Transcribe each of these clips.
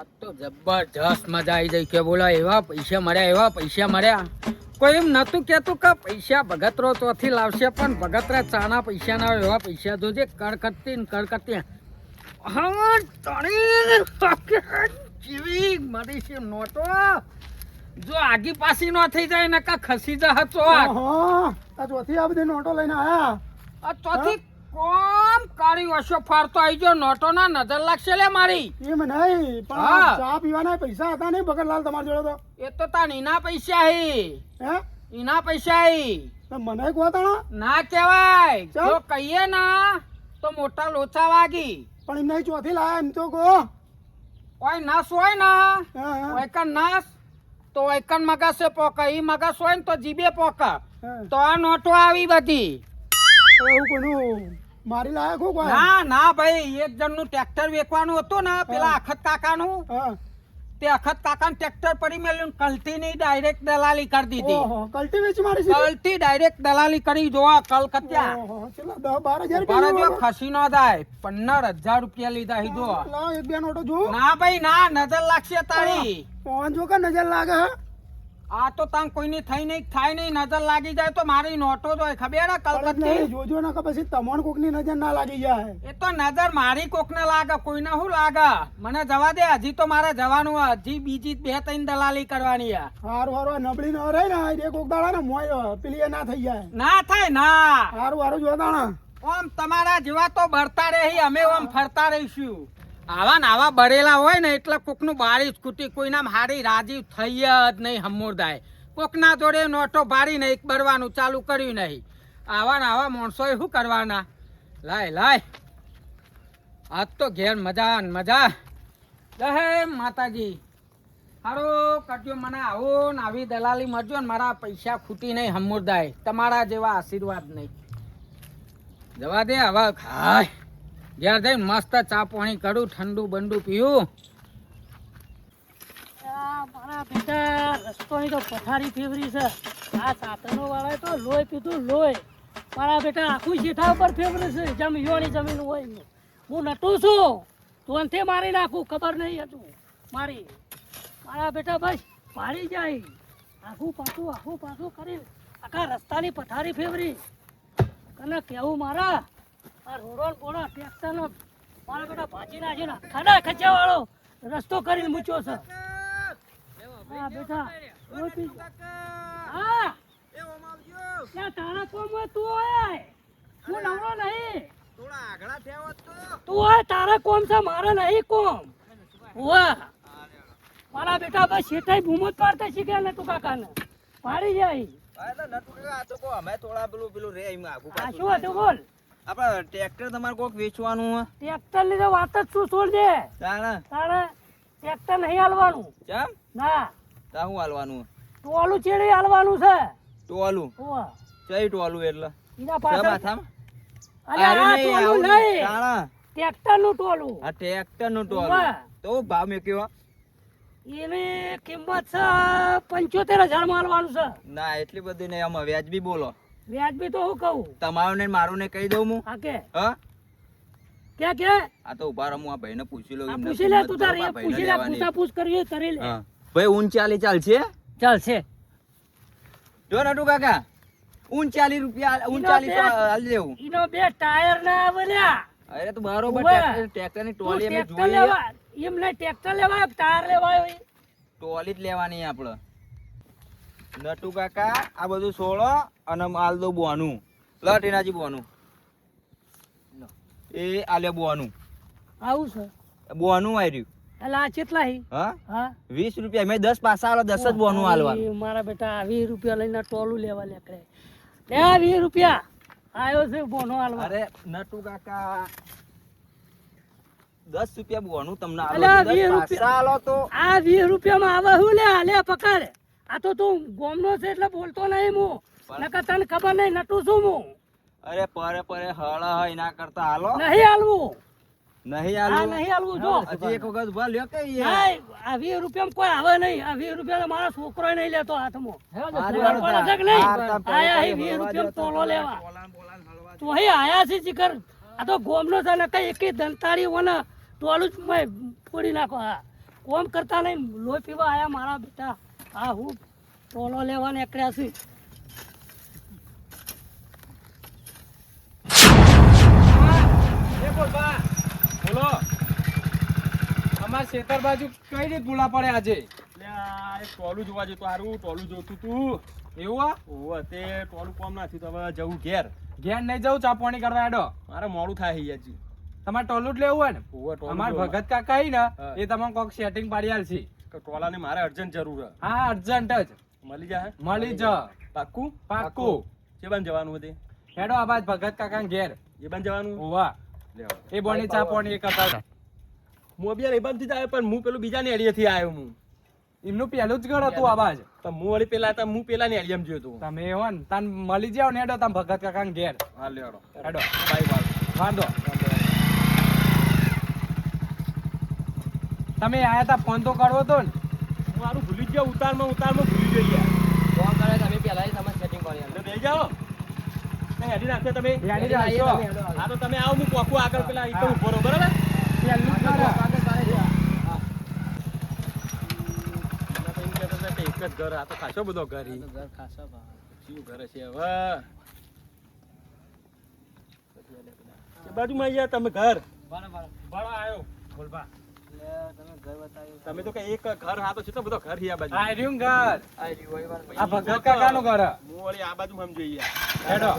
આ તો જબરજસ્ત મજા આવી જાય કે બોલા એવા પૈસા મળ્યા એવા પૈસા મળ્યા. કોઈ એમ નતું કેતું કે પૈસા ભગતરો તોથી લાવશે પણ ભગતરા ચાના પૈસા ના એવા પૈસા જોજે કડકડતી ને કડકડતી હા. જેવી મરી છે નોટો. જો આગી પાસી નો થઈ જાય ને કા ખસી જા હતો આ ચોથી આ બધી નોટો લઈને આયા? આ ચોથી કોમ કાળી વસો ફારતો આવી ગયો. નોટો ના નજર લાગશે લે મારી. એમ નહીં પણ ચા પીવાના પૈસા હતા નહીં ભગતલાલ તમારી જોડે તો? એ તો તાન એના પૈસા હે. હે? એના પૈસા હે. તો મને કહો તાણા. ના કહેવાય. જો કહીએ ના તો મોટા લોચા વાગી. પણ એમને ચોથી લાયા એમ તો કહો. ઓય નાસ હોય ના ઓયકન નાસ તો ઓયકન મગાસે પોકા. ઈ મગાસ હોય ને તો જીબે પોકા. તો આ નોટો આવી બધી. એવું કોનું? મારી લાયક હું ના ના ભાઈ એક જણનું ટ્રેક્ટર વેચવાનું હતું ને પેલા અખત કાકાનું. તે અખત કાકા ટ્રેક્ટર પડી મેલ્યું કલતીની ડાયરેક્ટ દલાલી કરી દીધી. કલ્ટી વેચી મારી છે ડાયરેક્ટ દલાલી કરી જોવા કલકત્યા. ખસી નો થાય પંદર હજાર રૂપિયા લીધા હી એક બે નોટો જો ના ભાઈ ના નજર લાગશે તારી. ફોન જો કે નજર લાગે હે. આ તો તાન કોઈની થઈ નહીં થાય નહીં નજર લાગી જાય તો મારી નોટો જ હોય ખબર ને કલકત્તી? જોજો ને કે પછી તમાર કોકની નજર ના લાગી જાય. એ તો નજર મારી કોકને લાગે કોઈને શું લાગે? મને જવા દે હજી તો મારે જવાનું. હજી બીજી બે ત્રણ દલાલી કરવાની આ હારું હારું નબળી ન રહે ને એ કોક દાડા ને મોય પેલી ના થઈ જાય. ના થાય ના. હારું હારું જો તાણા ઓમ તમારા જેવા તો બળતા રહી અમે ઓમ ફરતા રહીશું. આવા ને આવા બળેલા હોય ને એટલે કોકનું બારી સ્કૂટી કોઈના હારી રાજી થઈ જ નહીં હમુરદાય કોકના જોડે નોટો ભારીને એક ભરવાનું ચાલુ કર્યું નહીં. આવા ને આવા માણસોએ શું કરવાના? લાય લાય. આજ તો ઘેર મજા ને મજા. જય માતાજી. હારો કરજો મને આવો ને આવી દલાલી મળજો ને મારા પૈસા ખૂટી નહીં હમુરદાય તમારા જેવા આશીર્વાદ નહીં. જવા દે આવા ખાય. ઘેર જઈને મસ્ત ચા પાણી કરું, ઠંડુ બંડુ પીવું. મારા બેટા રસ્તોની તો પથારી ફેવરી છે. આ સાધનો વાળા તો લોહી પીધું, લોહી. મારા બેટા, આખું શેઠા ઉપર ફેવરી છે. જમ જમીન હોય હું નટું છું. તું અંતે મારી ખબર નહીં હતું મારી. મારા બેટા બસ પાડી જાય. આખું પાછું આખું પાછું કરી. આખા રસ્તાની પથારી ફેવરી. કને કેવું મારા? આ રોડો ને બોડો મારા બેટા ભાજી નાખીને ખાડા ખચ્યા વાળો રસ્તો કરીને મૂક્યો છે. હા બેટા હા. ત્યાં તારા કોમ તું હોય. હું નવરો નહીં. તું હોય તારા કોમ છે મારે નહીં કોમ. મારા બેટા બસ શેઠાઈ બૂમત પાડતા શીખ્યા ને તું કાકાને. પાડી જાય. શું હતું બોલ. આપડે ટ્રેક્ટર તમારે કોક વેચવાનું હોય? ટ્રેક્ટર લીધે વાત જ શું છોડ દે? તાણે? તાણે ટ્રેક્ટર નહીં હાલવાનું. કેમ ના. તા હું હાલવાનું? ટોલું ચેડે હાલવાનું છે. ટોલું? ચઈ ટોલું એટલે? એના પાછળ? અરે આ ટોલું નહીં. તાણે. ટ્રેક્ટરનું ટોલું. આ ટ્રેક્ટરનું ટોલું તો ભાવ મેક્યો એની કિંમત છે પંચોતેર હજાર હાલવાનું છે. ના એટલી બધી નહીં. આમાં વ્યાજબી બોલો. વ્યાજબી તો હું કહું. તમારું ને મારું ને કહી દઉં હું. હા કે? હા? કે કે? આ તો ઊભા રમું આ ભાઈને પૂછી લઉં પૂછી લે તું તારી પૂછી લે પૂછા પૂછ કરી કરી લે. ભાઈ ઊન ચાલી ચાલશે? ચાલશે. જો નટુ કાકા ઊંચાલી રૂપિયા ઊંચાલી બે- હાલ દેવું ઈનો બે ટાયર ના આવલ્યા. અરે તો બરોબર ટેક્ટર ટ્રેક્ટર ટ્રેક્ટરની ટોલી અમે જોઈએ લેવા એમ નહીં ટ્રેક્ટર લેવા ટાયર લેવાય ટોલી જ લેવાની આપણે નટુ કાકા આ બધું સોળો અને આલ દો બોનું. લટ એનાજી બોનું. એ આલે બોનું. આવું છે? બોનું આવ્યું એટલે કેટલા હા? હા? વીસ રૂપિયા. મેં દસ પાસા આલો દસ જ બોનું હાલવાનું મારા બેટા વીસ રૂપિયા લઈને ટોલું લેવા લેકરે લે વીસ રૂપિયા. આવ્યો છે બોનો હાલવા અરે નટુ કાકા દસ રૂપિયા બોનું તમને આલો દસ. પાસા આલો તો. આ વીસ રૂપિયામાં આવે લે? પકડ આ તો તું ગોમનો છે એટલે બોલતો નહીં હું. નકર તને ખબર નહીં નટું છું હું? અરે પરે પરે હળ હોય એના કરતા હાલો. નહીં હાલવું. નહીં આ નહીં હાલવું જો. હજી એક વખત ઊભા લ્યો કે આ વીસ રૂપિયામાં કોઈ આવે નહીં. આ વીસ રૂપિયા મારા છોકરો નહીં લેતો હાથમાં. નહીં? આયા પૈસા રૂપિયામાં તોલો લેવા. તું અહીં આયા છે જીકર આ તો ગોમનો છે ને કઈ એકે દંતાળી ઓને ટોલું જ મેં ફોડી નાખો. હા. કોમ કરતા નહીં લોહી પીવા આયા મારા બેટા. હા હું ટોલો લેવા નીકળ્યા છું. એ બોલો. અમાર ખેતર બાજુ કઈ રીત ભૂલા પડે આજે? ટોલું જોવા જતો તારું ટોલું જોતું તું. એવું આ? તે ટોલું કોમ ના થયું તો હવે જવું ઘેર. ઘેર નહીં જવું ચા પાણી કરવા એડો મારે મોડું થાય હજી. તમારે ટોલું જ લેવું હોય ને? અમાર ભગત કાકા ને એ તમારે કોક સેટિંગ પાડી આલશે. કે ટોલાને મારે અર્જન્ટ જરૂર હે. હા અર્જન્ટ જ. મળી જાય મળી જ. પાક્કું? પાક્કું. જે બાન જવાનું હતું હેડો આ બાજ ભગત કાકા ઘેર. એ બાન જવાનું ઓવા એ બોની ચા પોણી એક હતા. હું બી એ બાનથી જ આવ્યો પણ હું પેલું બીજાની એડિયાથી આવ્યો હું. એમનું પહેલું જ ઘર હતું આ બાજ તો હું વળી પેલા હતા હું પેલાની એડિયામાં જોયું હતું તમે હો ને તાન મળી જાવ ને હેડો તમે ભગત કાકા ઘેર. હા લેડો હેડો. Bye bye. વાંધો. તમે આયા તા ફોન તો કરવો તો ને. હું આરું ભૂલી જ ગયો ઉતારમાં ઉતારમાં ભૂલી ગયો યાર. એટલે બેસી જાઓ. ને હેડી નાખશો તમે. હેડી રાખશો. હા તો તમે આવો હું કોકુ આગળ પેલા ઈ તો ઊભો રહો બરાબર? પહેલું જ ઘર. એક જ ઘર આ તો ખાસો બધો ઘર ઈ. કયું ઘર છે હવે? બાજુમાં અહીંયા તમે ઘર. બરાબર. આયો બોલબા તમે તો કે એક ઘર હા તો કેટલો બધો ઘર આ બાજુ. આ રહ્યું ઘર. આ ભગત કાકાનું ઘર. હું વળી આ બાજુ સમજો હેડો.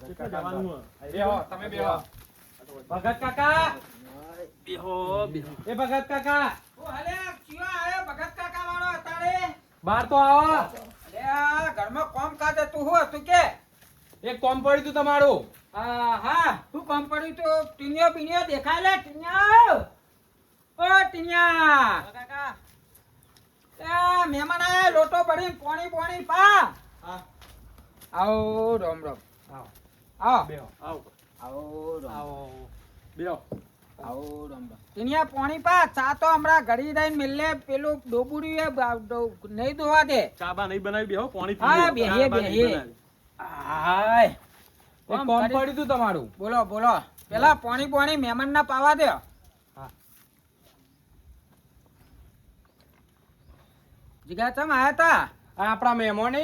કેટલે જવાનું હે? બેહો તમે બેહો. ભગત કાકા? બેહો બેહો. એ ભગત કાકા. ઓ હલે ચિયો આયો ભગત કાકા વાળો અતારે બહાર તો આવો. અલે આ ઘરમાં કોમ કાજ તું હું તું કે? એક કોમ પડ્યું તું તમારું. હા તું કામ પડ્યું તો? ટીનિયો બીનિયો દેખાય લે ટીનિયો ઓ ટીનિયા એ મહેમાન આયા લોટો ભરીને પોણી પોણી પા. આવો રોમ રોમ. આવો. આવો. બેહો. આવો. આવો રોમ. આવો. બેહો. આવો રોમ રોમ. ટીનિયા પોણી પા. ચા તો હમણાં ઘડી દઈને મિલે. પેલું ડોબુડ્યું નહીં ધોવા દે. ચા બા નહીં બનાવી બેહો. પોણી હા, પીએ. બેહીએ, ચા બા નહીં હાય. કોમ પડ્યું તું તમારું. બોલો બોલો. પેલા પોણી પોણી મહેમાન ના પાવા દે. હા. જીગા ચમ આયા તા? આપણા મહેમાન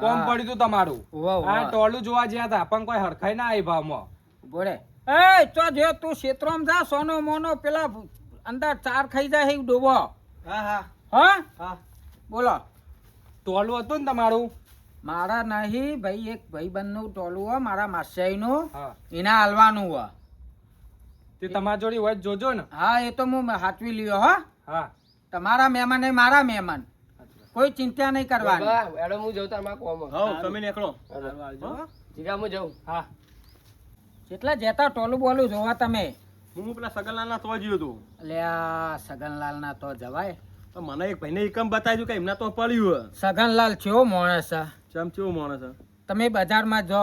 કોમ હા. પડ્યું તું તમારું. આ ટોલું જોવા જ્યાં હતા પણ કોઈ હરખાઈ ના આવી ભાવમાં. બોલે એ તો જો તું ક્ષેત્રમાં જા સોનો મોનો પેલા અંદર ચાર ખાઈ જાય એ ડોબો. હા હા. હા? હા. બોલો. ટોલું હતું ને તમારું? મારા નહીં ભાઈ એક ભાઈ નું ટોલું હો મારા માસ્યાઈ નું એના હાલવાનું હો. તે તમારા જોડે હોય જોજો ને. હા એ તો હું હાથવી લ્યો હો. હા. તમારા મહેમાન એ મારા મહેમાન. કોઈ ચિંતા નહીં કરવાની. હઉ, તમે નીકળો. હા? જેટલા જેતા ટોલું બોલું જોવા તમે. હું પેલા સગનલાલના તો ગયો હતો એટલે આ સગનલાલ ના તો જવાય. તો મને એક ભાઈને એકમ બતાવ્યું કે એમના તો પડ્યું હે. સગનલાલ છે માણસ છે ચમ કેવો માણસ તમે બજારમાં જો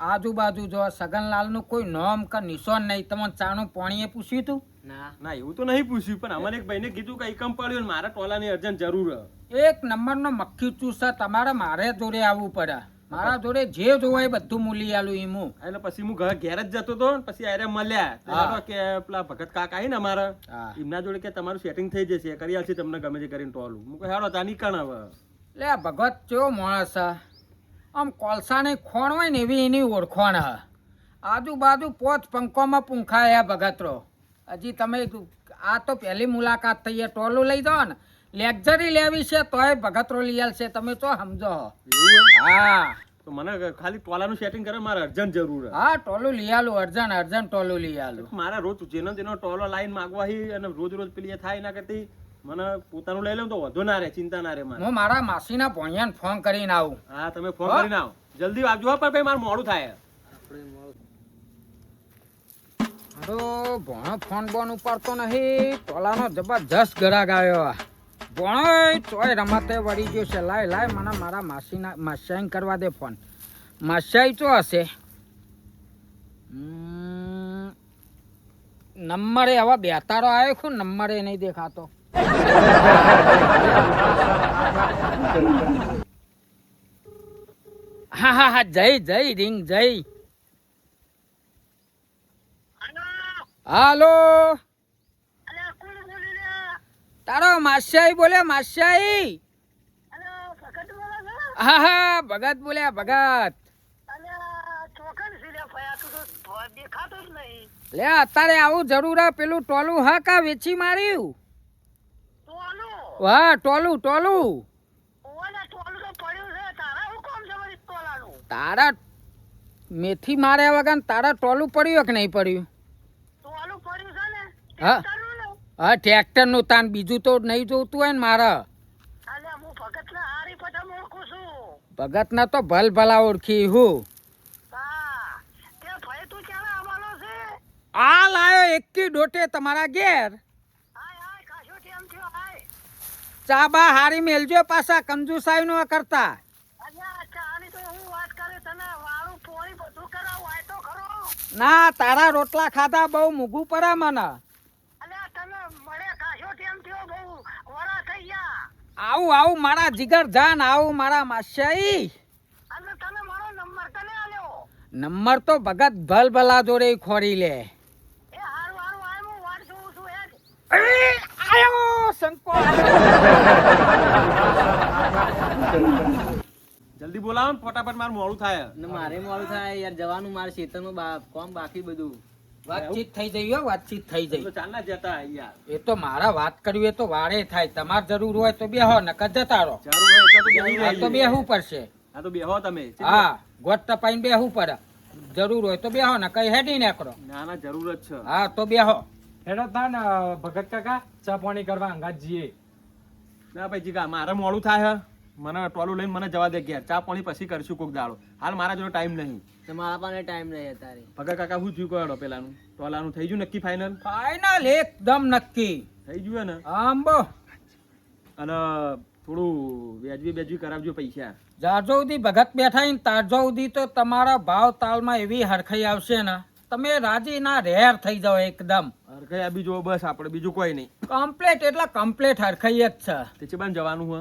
આજુબાજુ જો સગનલાલનું કોઈ નામ કે નિશાન નહીં. તમને ચાનું પાણીએ પૂછ્યું તું? ના. એવું તો નહીં પૂછ્યું પણ અમને એક ભાઈને કીધું કે એકમ પડ્યું મારા ટોલાની અર્જન્ટ જરૂર. એક નંબરનો મક્ખી ચૂસ છે તમારે મારે જોડે આવવું પડે. મારા જોડે જે જોવાય બધું મૂલી આલું એમ એટલે પછી હું ઘર ઘેર જ જતો તો પછી આરે મળ્યા. કે પેલા ભગત કાકા આઈ ને અમારા. એમના જોડે કે તમારું સેટિંગ થઈ જશે કરી આલશે તમને ગમે તે કરીને ટોલું. હું કહું હેડો તા નીકળ હવે. આ ભગત કેવો માણસ છે? આમ કોલસાની ખોણ હોય ને એવી એની ઓળખાણ હ આજુબાજુ પોચ પંખોમાં પૂંખાયા ભગતરો. હજી તમે આ તો પહેલી મુલાકાત થઈ ટોલું લઈ જાઓ ને. લેક્ઝરી લેવી છે તોય ભગતરો લઈ છે તમે તો સમજો. હા. તો મને ખાલી ટોલાનું સેટિંગ કરે મારે અર્જન્ટ જરૂર હે. ટોલું લઈ આલું અર્જન્ટ અર્જન્ટ ટોલું લઈ આલું. મારે રોજ જેનો તેનો ટોલો લાઈન માગવા અને રોજ રોજ પેલી થાય ના કરતી. મને પોતાનું લઈ લઉં તો વધુ ના રહે ચિંતા ના રહે મારે. હું મારા માસીના ભોણિયાને ફોન કરીને આવું. હા તમે ફોન? કરીને આવો. જલ્દી આવજો પણ ભાઈ મારે મોડું થાય. અરે ભોણો ફોન બોન ઉપાડતો નહીં ટોલાનો જબરજસ્ત ગરાગ આવ્યો. ભોણો તોય રમતે વળી ગયો છે. લાય લાય મને મારા માસીના માસ્યાઈ કરવા દે ફોન માસ્યાઈ તો હશે. નંબરે હવે બેતારો આવ્યો છું નંબરે નહીં દેખાતો. હા હા હા જય જય રિંગ જય. હાલો. તારો માસ્યાઈ બોલે માસ્યાઈ. હા હા ભગત બોલ્યા ભગત. લે અત્યારે આવું જરૂર પેલું ટોલું હા કા વેચી માર્યું? વાહ ટોલું ટોલું. તારા મેથી માર્યા વગર તારા ટોલું પડ્યું કે નહીં પડ્યું? હા હા. ટ્રેક્ટરનું નું? તાન બીજું તો નહીં જોતું હોય ને મારે. ભગત ભગતના તો ભલ ભલા ઓળખી હું. આ લાયો એકી ડોટે તમારા ઘેર હાય હાય કાશો ટેમ થયો હાય ચા બા હારી મેલજો પાછા કંજુસાઈ નો કરતા. ના તારા રોટલા ખાધા બહુ મૂગું પડે મને. આવું આવું મારા જીગર જાન આવું મારા માસ્યાઈ. નંબર તો ભગત ભલ ભલા જોડે ખોરી લે એ હારું હારું આય હું વાટ જોઉં છું હેડ અરે, આયો સંકો જલ્દી બોલાવો ને ફટાફટ મારું મોડું થાય. મારે મોડું થાય યાર જવાનું મારે ખેતરનું કોમ બાકી બધું. વાતચીત થઈ જઈ વાતચીત થઈ જઈ. ચાલ ના જતા યાર. એ તો મારા વાત કરવી એ તો વારે થાય. તમારે જરૂર હોય તો બેહો નકર જતા રહો. જરૂર હોય તો. બેહવું પડશે. હા તો બેહો તમે. હા ગોટ તપાઈને બેહવું પડે. જરૂર હોય તો બેહો ને કઈ હેડી નેકરો ના ના જરૂર જ છે. હા તો બેહો. હેડો તાન ભગત કાકા ચા પાણી કરવા અંગાત જઈએ. ના ભાઈ જીગા મારે મોડું થાય હે. મને ટોલું લઈને મને જવા દે ઘેર. ચા પાણી પછી કરશું કોક દાડો. હાલ મારા જોડે ટાઈમ નહીં. તો મારા પાસે ટાઈમ નહીં અત્યારે. ભગત કાકા શું થયું કહો પેલાનું? ટોલાનું થઈ ગયું નક્કી ફાઇનલ ફાઈનલ એકદમ નક્કી. થઈ ગયું ને? આંબો અને થોડું વ્યાજબી વ્યાજબી કરાવજો પૈસા. જાજો સુધી ભગત બેઠા ને તાજો સુધી તો તમારા ભાવ તાલમાં એવી હરખાઈ આવશે ને. તમે રાજી ના રેર થઈ જાવ એકદમ. હરખાઈ બીજો જો બસ આપણે બીજું કોઈ નહીં. કમ્પ્લેટ એટલે કમ્પ્લેટ હરખાઈ જ છે. તે ચેબાન જવાનું હ.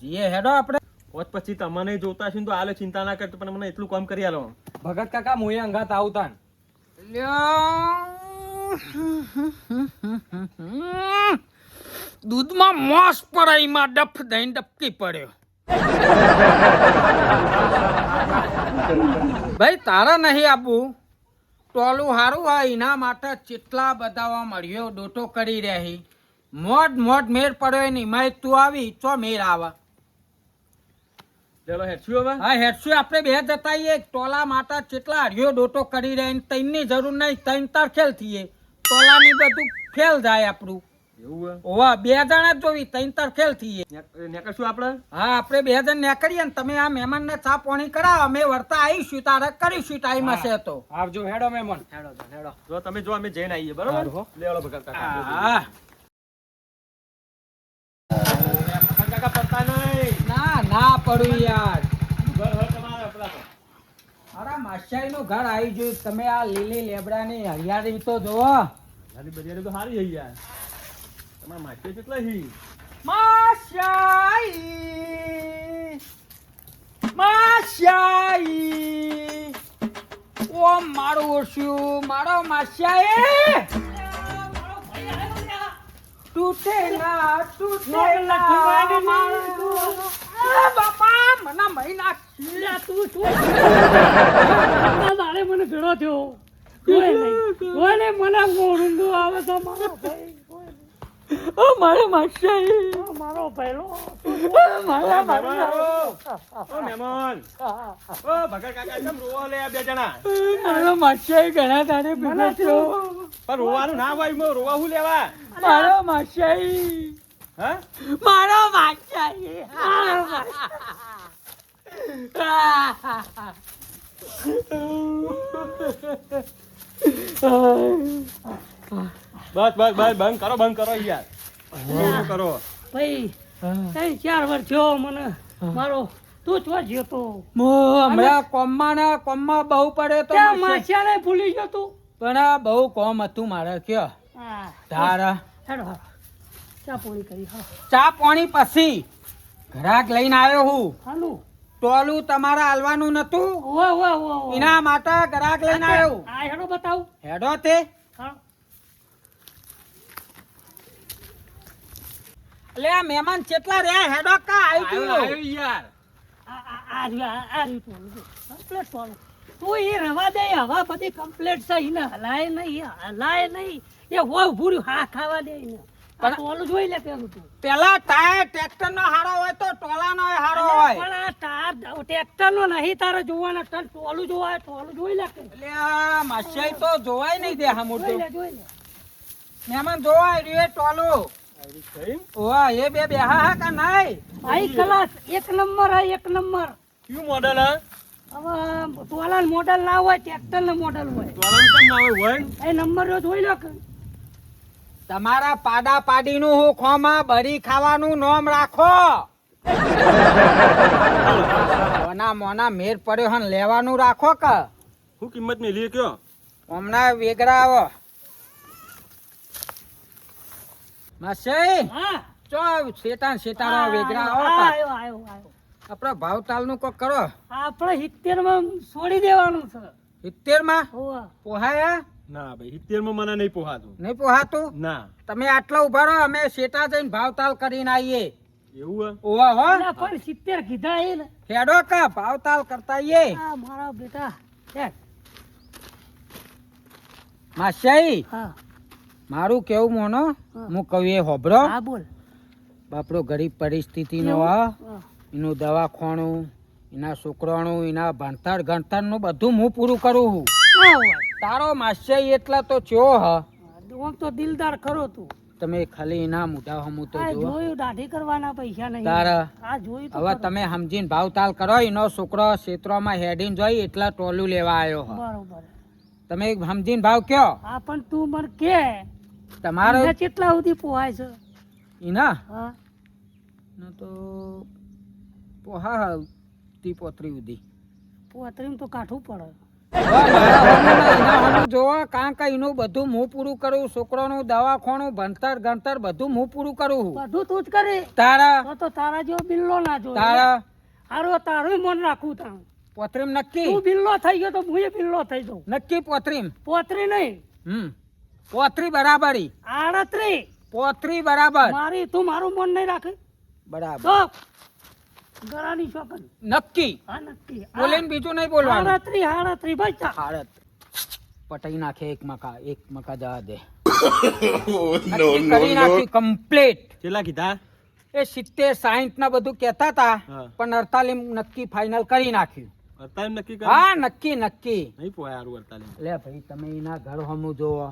જીએ હેડો આપણે. હોત પછી તમને જોતા છે તો આલે ચિંતા ના કરતો પણ મને એટલું કામ કરી આલો. ભગત કાકા મોએ અંગાત આવતાન દૂધમાં મોસ પડે એમાં ડફ દઈને ડપકી પડ્યો. ભાઈ તારા નહીં આપવું ટોલું સારું હોય એના માટે ચેટલા બધાવા મળ્યો ડોટો કરી રહી. મોડ મોડ મેર પડ્યો ને એમાં તું આવી ચો મેર આવે. ચલો હેઠશું હવે? હા હેડશું આપણે બે જતા આઈએ. ટોલા માતા ચેટલા હરિયો ડોટો કરી રહ્યા ને તૈનની જરૂર નહીં તૈન તાર ખેલ થઈએ. ટોલાની બધું ખેલ જાય આપણું. એવું ઓવા બે જણા જ જોવી તૈન તાર થઈએ. નેકળશું આપણે? હા આપણે બે જણ નીકળીએ ને તમે આ મહેમાનને ચા પાણી કરાવો અમે વર્તા આવીશું તારે કરીશું ટાઈમ હશે તો. આવજો હેડો મહેમાન. હેડો હેડો. જો તમે જો અમે જઈને આવીએ બરોબર? લેવડો ભગત કાકા હા કાકા પડતા નહીં ના ના પડું યાર. અરે માસ્યાઈ નું ઘર આવી ગયું. તમે આ લીલી લેબડાની હરિયાળી તો જોવો બધી બજારે તો સારી છે યાર. તમારા માટી કેટલા છે માશાઈ. માશાઈ. ઓ મારું ઓછું મારો માશાઈ. તૂટેલા તૂટેલા મારું બાપા મને મહિના તું શું તારે મને ભેળો થયો. નહીં. મને ઊંઘ આવે તો મારો ભાઈ. ઓ મારો માસ્યાઈ આ મારો ભેળો મારા મહેમાન ઓ મહેમાન. ઓ ભગત કાકા કેમ રોવા લે આ બે જણા? મારો માસ્યાઈ ઘણા તારે ભેગો પણ રોવાનું ના હોય મો રોવા હું લેવા? મારો માસ્યાઈ હા? મારો માસ્યાઈ બસ બસ બસ બંધ કરો બંધ કરો યાર. કરો? ભાઈ ત્રણ ચાર વર્ષ થયો મને. મારો તું તો. જતો મો હમણાં કોમમાં ના કોમમાં બહુ પડે તો માસ્યાઈ. ભૂલી ગયો તું. પણ આ બહુ કોમ હતું મારે કયો? હા. તારા. હેડો ચા પોણી કરી હા. ચા પાણી પછી ઘરાક લઈને આવ્યો હું. હાલું. ટોલું તમારે હાલવાનું નતું એના માટે ઘરાક લઈને આવ્યો. આ હેડો બતાવ. હેડો તે. એટલે આ મહેમાન કેટલા રહ્યા હેડો કા આવી ગયો? આવી યાર. આ આ- આ રહ્યું, આ- રહ્યું. કમ્પ્લેટ. તું એ રવા દે હવા બધી કમ્પ્લેટ છે. એને હલાય નહીં હલાય નહીં. એ હોય ભૂર્યું હા ખાવા દે એને પણ- ટોલું જોઈ લે પેલું તું. પેલા ટાયર ટ્રેક્ટર નો હારો હોય તો ટોલા નો હારો હોય. પણ આ ટાયર ટ્રેક્ટર નો નહીં તારે જોવાના. તન ટોલું જોવાય ટોલું જોઈ લે. એટલે આ માસિયાઈ તો જોવાય નહીં દે હા જોઈ લે જોઈ લે. મહેમાન જોવાય એ ટોલું? ઓવા એ બે બેહા હા કા નહીં આઈ ક્લાસ એક નંબર હે એક નંબર કયું મોડલ હા? હવે ટોલા મોડલ ના હોય ટ્રેક્ટરનું મોડલ હોય. તોલાનું કેમ ના હોય હોય? એ નંબર જો જોઈ લો તમારા પાડા પાડીનું હું ખોમાં બરી ખાવાનું નોમ રાખો. મોના મોના મેર પડ્યો હન લેવાનું રાખો કે. શું કિંમત મેલી કયો? હમણાં વેગરા આવો માસી? હા. ચો શેતાન શેતાન વેગરા આવો આયો, આયો, આયો. ભાવતાલનું કોક કરો. આપણે સિત્તેરમાં છોડી દેવાનું છે. સિત્તેરમાં પોહાયા ના ભાઈ સિત્તેરમાં મને નહીં પોહાતું. નહીં પોહાતું? ના. તમે આટલા ઊભા રહો અમે શેટા જઈને ભાવતાલ કરીને આવીએ. એવું ઓવા હો. પણ સિત્તેર કીધા એ ને. હેડો કા ભાવતાલ કરતા આવીએ. આ મારા બેટા હે, માસાઈ હા. મારું કેવું મોનો? હા. હું કહું એ હોભરો. હા બોલ. બાપડો ગરીબ પરિસ્થિતિનો? આ. હા. એનું દવાખાનું એના છોકરાનું એના ભણતર ગણતરનું બધું હું પૂરું કરું છું. તારો માસ્ય એટલા તો ચો હ. તો દિલદાર ખરો તું. તમે ખાલી એના મોઢા હમુ તો જોયું દાઢી કરવાના પૈસા નહીં. તારા. આ જોયું હવે તમે સમજીને ભાવતાલ કરો એનો છોકરો ક્ષેત્રમાં હેડિન જોઈ એટલા ટોલું લેવા આવ્યો બરોબર. તમે સમજીને ભાવ કયો? હા પણ તું મને કે તમારો કેટલા સુધી પોહાય છે? એના? હા. ના તો પોહા તી પોતરી સુધી. પોતરીમ તો કાઠું પડે. જોવા કારણ કે એનું બધું હું પૂરું કરું છોકરાનું દવાખાનું ભણતર ગણતર બધું હું પૂરું કરું બધું તું જ કરે. તારા તો તારા જેવો બિલ્લો ના જો તારા હારો તારું મન રાખું તારું. પોતરીમ નક્કી? તું બિલ્લો થઈ ગયો તો હું બિલ્લો થઈ જાઉં. નક્કી પોતરીમ? પોતરી નહીં. હમ. પોતરી બરાબરી. આડત્રી. પોત્રી બરાબર. મારી તું મારું મન નહીં રાખે? બરાબર. ગરાની ગળાની નક્કી. હા નક્કી. બોલીને બીજું નહીં બોલવાનું. આડત્રી આડત્રી ભાઈ ચા પટાઈ નાખે એક મકા એક મકા જવા દે. નક્કી કરી નાખી કમ્પ્લીટ કેટલા કીધા? એ સિત્તેર સાહીઠ ના બધું કેતા હતા પણ અડતાલીમ નક્કી ફાઇનલ કરી નાખ્યું. અડતાલીમ નક્કી હા નક્કી નક્કી. નહીં પોયા અડતાલીમ લે ભાઈ તમે એના ઘર હમું જોવો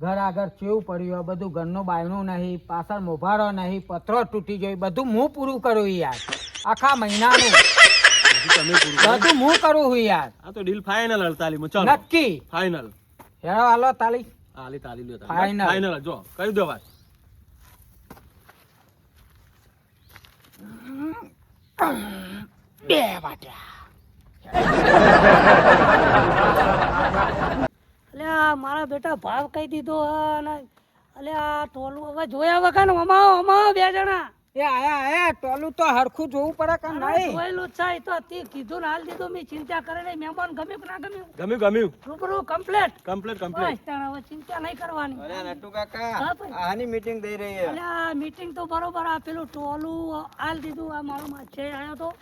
ઘર આગળ ચેવું પડ્યું બધું ઘરનું બાયણું નહીં પાછળ મોભારો નહીં પથરો તૂટી ગયો બધું હું પૂરું કરું યાર. આખા મહિનાનું. બધું હું કરું હું યાર. આ તો ડીલ ફાઇનલ અડતાલીસમાં ચાલો. નક્કી. ફાઇનલ હેડો હાલો તાલી. હાલી તાલી લ્યો Final. ફાઇનલ જો કરી દો વાત. બે વાટ્યા એટલે આ મારા બેટા ભાવ કહી દીધો અને એટલે આ ટોલું હવે જોયા વગર ને અમાવો અમાવો બે જણા. એ આયા આયા ટોલું તો હરખું જોવું પડે કે નહીં? જોયેલું છે એ તો તે કીધું ને હાલ દીધું મેં ચિંતા કરે નહીં મહેમાન ગમ્યું કે ના ગમ્યું? ગમ્યું ગમ્યું. રૂબરૂ કમ્પ્લેટ કમ્પ્લેટ કમ્પ્લેટ હવે ચિંતા નહીં કરવાની. અરે નટુ કાકા આની મીટિંગ દઈ રહી છે. એટલે આ મીટિંગ તો બરોબર આ પેલું ટોલું હાલ દીધું આ મારો માછે આયો તો.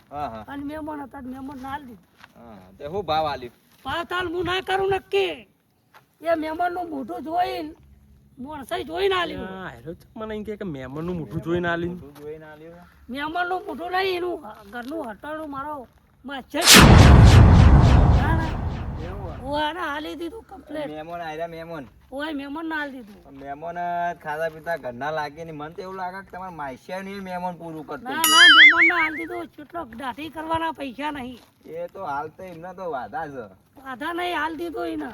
અને મહેમાન હતા મહેમાન હાલ દીધું. હા તે હું ભાવ આલ્યું? તાલ હું ના કરું નક્કી. એ મહેમાનનું મોઢું જોઈને મોણસાઈ જોઈને આલ્યું. આ હેરો મને એમ કે મહેમાનનું મોઢું જોઈને આલી આલ્યું મહેમાનનું મોઢું નહીં એનું ઘરનું હટાણું મારો માછે ઓને હાલી દીધું કમ્પ્લેટ મહેમાન આયરા મહેમાન. ઓય મહેમાન ના હાલી દીધું. મહેમાન ખાધા પીતા ઘરના લાગે ને મને તો એવું લાગે કે તમારે માસ્યા નહીં મહેમાન પૂરું કરતું ના ના મહેમાન ના હાલ દીધું. કેટલો દાઢી કરવાના પૈસા નહીં. એ તો હાલ તો એમના તો વાધા છે. વાધા નહીં હાલ દીધું એને.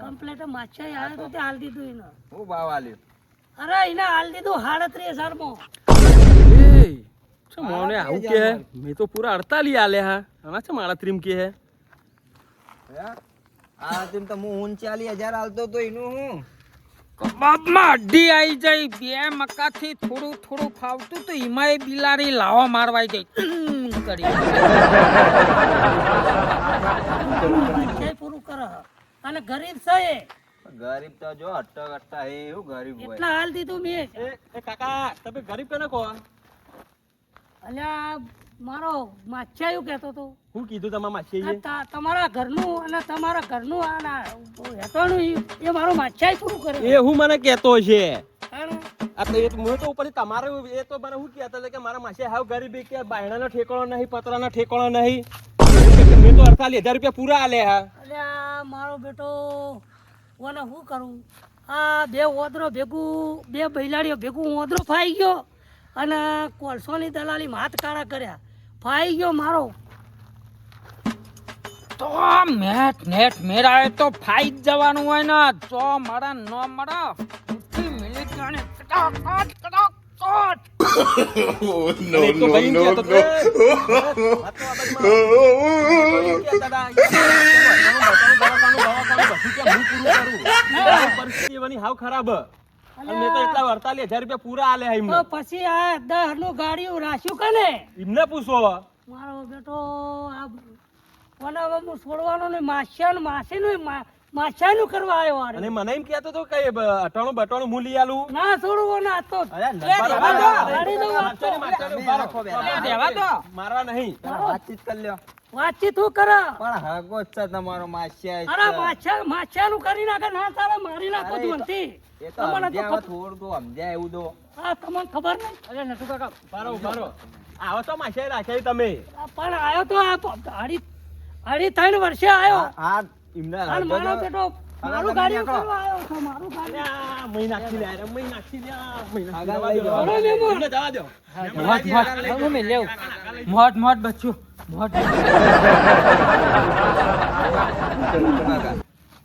કમ્પ્લેટ માછા આવ્યો તો તે હાલ દીધું એને. હું ભાવ આલ્યો. અરે એને હાલ દીધું સાડત્રીસ હજારમાં એ છે મોને આવું કે? મેં તો પૂરા અડતાલી આલે હા. આના છે મારા ત્રીમ કે હે? આ તેમ તો હું ઊંચાલી હજાર હાલતો તો એનું હું? કબાબમાં અડધી આવી જાય. બે મકાથી થોડું થોડું ફાવતું તો એમાંય બિલાડી લાવા મારવા જાય. કરી. પૂરું કરે. અને ગરીબ છે એ. ગરીબ તો જો અટક અટતા હે એવું ગરીબ હોય. એટલા હાલ દીધું મેં એ કાકા તમે ગરીબ કને કહો? અલ્યા મારો માછાયું કહેતો તો હું કીધું તમારા આ તમારા ઘરનું અને તમારા ઘરનું આના ના હેઠળનું એ મારો માછાઈ શું કરે એ હું મને કહેતો છે. આ તો એ હું તો ઉપરથી તમારે એ તો મને શું કહેતા હતા કે મારા માસે હાવ ગરીબી કે બાયણાનો ઠેકાણો નહીં પતરાનો ઠેકાણો નહીં. મેં તો હજાર રૂપિયા પૂરા આલે હા. અલ્યા મારો બેટો, ઓને શું કરું? આ બે ઓદરો ભેગું, બે બૈલાડીઓ ભેગું ઓદરો ફાઈ ગયો અને કોલસોની દલાલી હાથ કાળા કર્યા. ફાઈ ગયો મારો. તો મેટ નેટ મેરાય તો ફાઈ જવાનું હોય ને. તો મારા ન મળે મિનિટ જાણે કટાકટ કટાકટ. no, no, no. આ પરિસ્થિતિ હાવ ખરાબ અને તો એટલા અડતાલીસ હજાર રૂપિયા પૂરા આલે હા એમને પછી આ દહનું ગાડીઓ રાખ્યું કને? એમને પૂછો મારો બેટો આ કોને હવે હું છોડવાનો નહીં માસી માસીનું માછાનું કરવા આવ્યો આરે. અને મને એમ કહેતો તો કે અટાણું બટાણું હું લઈ આલું. ના છોડવો ના તો અરે દેવા દો. મારવા ઊભા રાખો બે. એ દો. મારવા નહીં. વાતચીત કરી લ્યો. વાતચીત હું કરે? પણ હગો છે તમારો માસ્યા અરે માછા માછાનું કરી નાખે. ના તારે મારી નાખો ધોનથી. એ તો સમજ્યા ખબર- થોડું તો સમજ્યા એવું દો હા તમને ખબર નહીં? અરે નટુ કાકા. બારો બારો આવો તો માસે રાખ્યા તમે. પણ આવ્યો તો આ અઢી અઢી ત્રણ વર્ષે આવ્યો હા હા, મારો તો- બેટો મારું તમે ગાડી કરવા આવ્યો છે મારું ગાડી મહી નાખી લે મહી નાખી લે મહી નાખી લે. લઈ જાઓ. જવા જવા દો. મોટ મોટ હવે મેં લેવું. મોટ મોટ બચ્ચું. મોટ.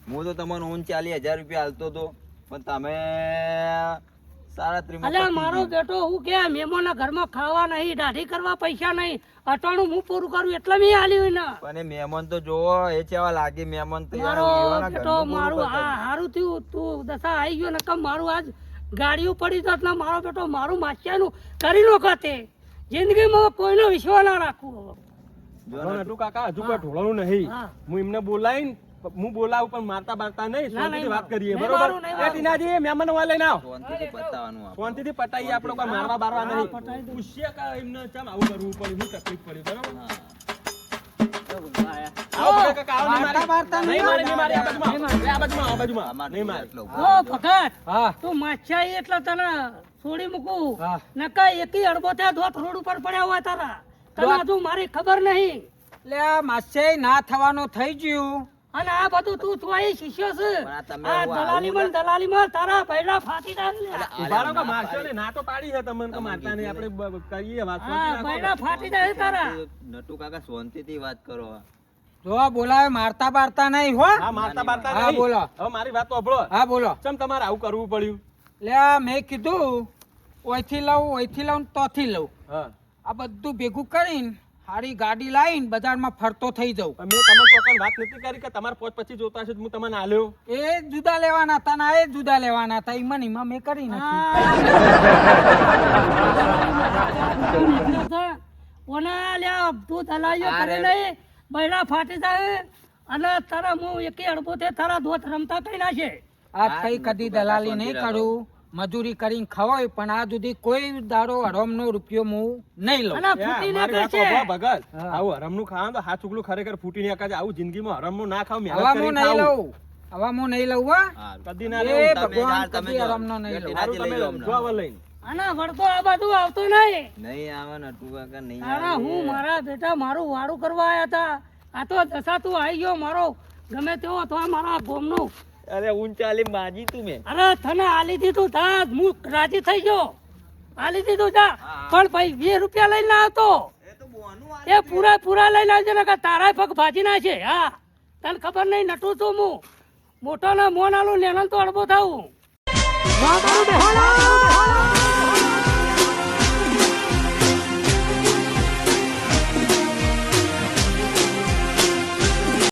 હું તો તમને ઉનચાલીસ હજાર રૂપિયા હાલતો હતો પણ તમે અલ્યા મારો બેટો હું કે મહેમાનના ઘરમાં ખાવા નહીં દાઢી કરવા પૈસા નહીં અટાણું હું પૂરું કરું એટલે મેં આલ્યું ને. અને મેમોન તો જોવો એ ચેવા લાગી મેમોન તો મારો બેટો મારું આ હારું થયું તું દશા આવી ગયો ને કમ મારું આજ ગાડીઓ પડી જાત ને મારો બેટો મારું માસ્યાનું કરી નો ખાતે. જિંદગીમાં કોઈનો વિશ્વાસ ના રાખવું જો નટુ કાકા હજુ કોઈ ઢોળાનું નહીં. હું એમને બોલાવીને હું બોલાવું પણ મારતા બારતા નહીં. શાંતિથી વાત કરીએ બરોબર? એ ટીનાજી મહેમાન વાળા લઈને આવો. શાંતિથી પતાવવાનું આપણે. શાંતિથી પટાઈએ આપણે કોઈ મારવા બારવા નહીં. પૂછીએ કે એમને ચમ આવું કરવું પડ્યું હું તકલીફ પડી બરોબર? આવો કાકા, આવો, નહીં મારતા નહીં નહીં નહીં મારી, આ બાજુમાં આ બાજુમાં, આ બાજુમાં. નહીં તો એટલો ઓ ભગત! હા. તું માછાઈ એટલે તને છોડી મૂકું. નકા એકી અડબો થયા ધોત રોડ ઉપર પડ્યા હોય તારા. તને હજુ મારી ખબર નહીં. એટલે આ માસે ના થવાનું થઈ ગયું. અને આ બધું તું ચોઈ શિષ્ય છે. આ દલાલી આ દલાલી દલાલીમાં તારા પહેલા ફાટી જાય કે મારશો ને? ના તો પાડી છે તમને કે મારતા ને આપણે કરીએ વાત હા પહેલા ફાટી જાય તારા. નટુ કાકા શાંતિથી વાત કરો. જો બોલાવે મારતા બારતા નહીં હો. હા મારતા બારતા હા, બોલો. હવે મારી વાત તો સાંભળો. હા બોલો. ચમ તમારે આવું કરવું પડ્યું? લે મેં કીધું ઓયથી લઉં ઓયથી લઉં તોથી લઉં. હા. આ બધું ભેગું કરીને સારી ગાડી લાવીને બજારમાં ફરતો થઈ જાઉં. મેં તમને તો વાત નથી કરી કે તમારે પોચ પછી જોતા છે હું તમને આલ્યો? એ જુદા લેવાના હતા ને એ જુદા લેવાના હતા. ઈમાં મને ઈમાં મેં કરી ઓના લ્યા તું દલાલીઓ કરે નહીં બૈડા ફાટી જાય. અને તારા હું એકી અડબો તે તારા ધોત રમતા કઈ નાખે આ કઈ કદી દલાલી નહીં કરું? મજૂરી કરીને ખવાય પણ આ સુધી કોઈ દાડો હરોમનો રૂપિયો હું નહીં લઉં. ભગત. આવું હરમનું ખાવાનું તો હાથ ઉગલું ખરેખર ફૂટી નહીં કાજે આવું જિંદગીમાં હરમનું ના ખાવ હવા હું નહીં લઉં. હવા હું નહીં લઉં હા. કદી ના લઉં. ભગવાન કદી. હરામનો નહીં લઉં. હારું તમે લો હમણાં. જો હવે લઈને. અને વળતો આ બધું આવતો નહીં. નહીં આવે નટુ કાકા નહીં અરે હું મારા બેટા મારું વાડું કરવા આયા હતા આ તો દશા તું આવી ગયો મારો ગમે તેવો તો આ મારા ગોમનું અરે ઊંચાલી માજી તું મેં અરે તને આલી દીધું થા હું રાજી થઈ ગયો આલી દીધું જા પણ ભાઈ વીસ રૂપિયા લઈને આવતો એ પૂરા પૂરા લઈને આવજો ને તારા પગ ભાજી ના છે હા તને ખબર નહીં નટું છું હું મોટો ને મોન આલું નેનલ તો અડબો થાવું